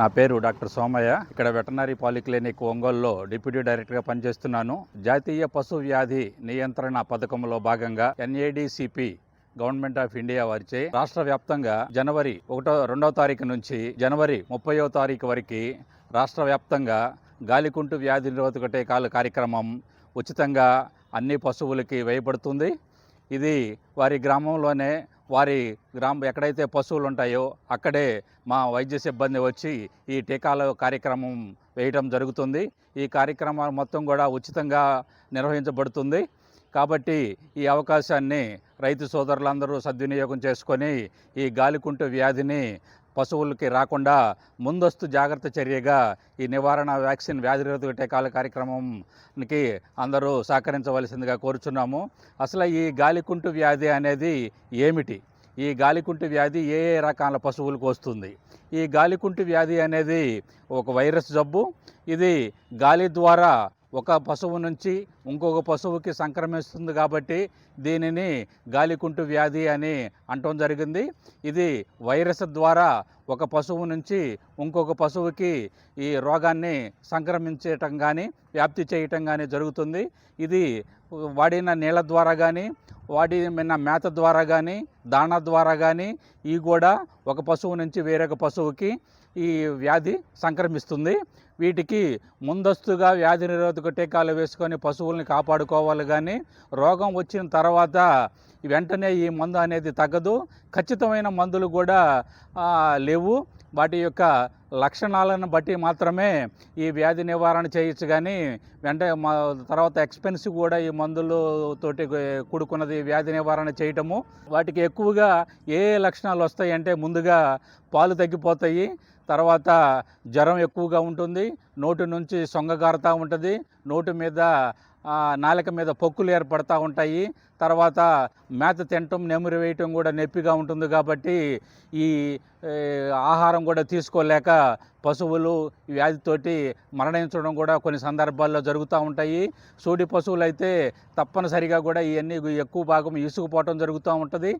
నా పేరు డాక్టర్ సోమయ్య. ఇక్కడ వెటనరీ పాలిక్లినిక్ ఒంగోలులో డిప్యూటీ డైరెక్టర్గా పనిచేస్తున్నాను. జాతీయ పశు వ్యాధి నియంత్రణ పథకంలో భాగంగా ఎన్ఏడిసిపి గవర్నమెంట్ ఆఫ్ ఇండియా వారిచే రాష్ట్ర వ్యాప్తంగా జనవరి ఒకటో రెండవ తారీఖు నుంచి జనవరి ముప్పయో తారీఖు వరకు రాష్ట్ర వ్యాప్తంగా గాలికుంటు వ్యాధి నిరోధక టీకాల కార్యక్రమం ఉచితంగా అన్ని పశువులకి వేయబడుతుంది. ఇది వారి గ్రామంలోనే వారి గ్రామం ఎక్కడైతే పశువులు ఉంటాయో అక్కడే మా వైద్య సిబ్బంది వచ్చి ఈ టీకాల కార్యక్రమం వేయటం జరుగుతుంది. ఈ కార్యక్రమం మొత్తం కూడా ఉచితంగా నిర్వహించబడుతుంది. కాబట్టి ఈ అవకాశాన్ని రైతు సోదరులందరూ సద్వినియోగం చేసుకొని ఈ గాలికుంటు వ్యాధిని పశువులకి రాకుండా ముందస్తు జాగ్రత్త చర్యగా ఈ నివారణ వ్యాక్సిన్ వ్యాధి టీకాల కార్యక్రమంకి అందరూ సహకరించవలసిందిగా కోరుచున్నాము. అసలు ఈ గాలికుంటు వ్యాధి అనేది ఏమిటి? ఈ గాలికుంటు వ్యాధి ఏ ఏ రకాల పశువులకు వస్తుంది? ఈ గాలికుంటు వ్యాధి అనేది ఒక వైరస్ జబ్బు. ఇది గాలి ద్వారా ఒక పశువు నుంచి ఇంకొక పశువుకి సంక్రమిస్తుంది కాబట్టి దీనిని గాలికుంటు వ్యాధి అని అంటం జరిగింది. ఇది వైరస్ ద్వారా ఒక పశువు నుంచి ఇంకొక పశువుకి ఈ రోగాన్ని సంక్రమించటం కానీ వ్యాప్తి చేయటం కానీ జరుగుతుంది. ఇది వాడిన నీళ్ళ ద్వారా కానీ వాడిన మేత ద్వారా కానీ దాణా ద్వారా కానీ ఈ కూడా ఒక పశువు నుంచి వేరొక పశువుకి ఈ వ్యాధి సంక్రమిస్తుంది. వీటికి ముందస్తుగా వ్యాధి నిరోధక టీకాలు వేసుకొని పశువుల్ని కాపాడుకోవాలి కానీ రోగం వచ్చిన తర్వాత వెంటనే ఈ మందు అనేది తగ్గదు. ఖచ్చితమైన మందులు కూడా లేవు. వాటి యొక్క లక్షణాలను బట్టి మాత్రమే ఈ వ్యాధి నివారణ చేయొచ్చు కానీ వెంట మా తర్వాత ఎక్స్పెన్సివ్ కూడా ఈ మందులతోటి కూడుకున్నది వ్యాధి నివారణ చేయటము. వాటికి ఎక్కువగా ఏ ఏ లక్షణాలు వస్తాయి అంటే ముందుగా పాలు తగ్గిపోతాయి. తర్వాత జ్వరం ఎక్కువగా ఉంటుంది నోటి నుంచి సొంగగారుతూ ఉంటుంది నోటి మీద నాలుక మీద పొక్కులు ఏర్పడతా ఉంటాయి. తర్వాత మేత తినటం నెమరు వేయటం కూడా నొప్పిగా ఉంటుంది కాబట్టి ఈ ఆహారం కూడా తీసుకోలేక పశువులు వ్యాధితోటి మరణించడం కూడా కొన్ని సందర్భాల్లో జరుగుతూ ఉంటాయి. సూడి పశువులు అయితే తప్పనిసరిగా కూడా ఇవన్నీ ఎక్కువ భాగం ఇసుకుపోవటం జరుగుతూ ఉంటుంది.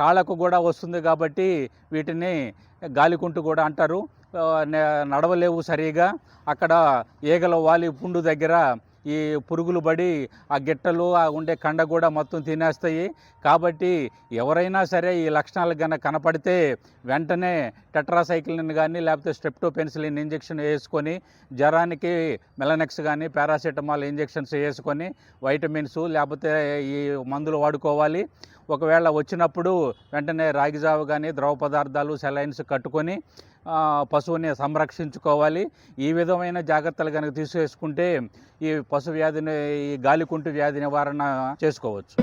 కాళ్ళకు కూడా వస్తుంది కాబట్టి వీటిని గాలికుంటు కూడా అంటారు. నడవలేవు సరిగా. అక్కడ ఈగల వాలి పుండు దగ్గర ఈ పురుగులు పడి ఆ గిట్టలు ఆ ఉండే కండ కూడా మొత్తం తినేస్తాయి. కాబట్టి ఎవరైనా సరే ఈ లక్షణాలు కనుక కనపడితే వెంటనే టెట్రాసైక్లిన్ కానీ లేకపోతే స్ట్రెప్టోపెన్సిలిన్ ఇంజెక్షన్ వేసుకొని జ్వరానికి మెలనెక్స్ కానీ పారాసిటమాల్ ఇంజెక్షన్స్ వేసుకొని వైటమిన్స్ లేకపోతే ఈ మందులు వాడుకోవాలి. ఒకవేళ వచ్చినప్పుడు వెంటనే రాగిజావు కానీ ద్రవ పదార్థాలు సెలైన్స్ కట్టుకొని పశువుని సంరక్షించుకోవాలి. ఈ విధమైన జాగ్రత్తలు కనుక తీసుకేసుకుంటే ఈ పశు వ్యాధిని ఈ గాలికుంటు వ్యాధి నివారణ చేసుకోవచ్చు.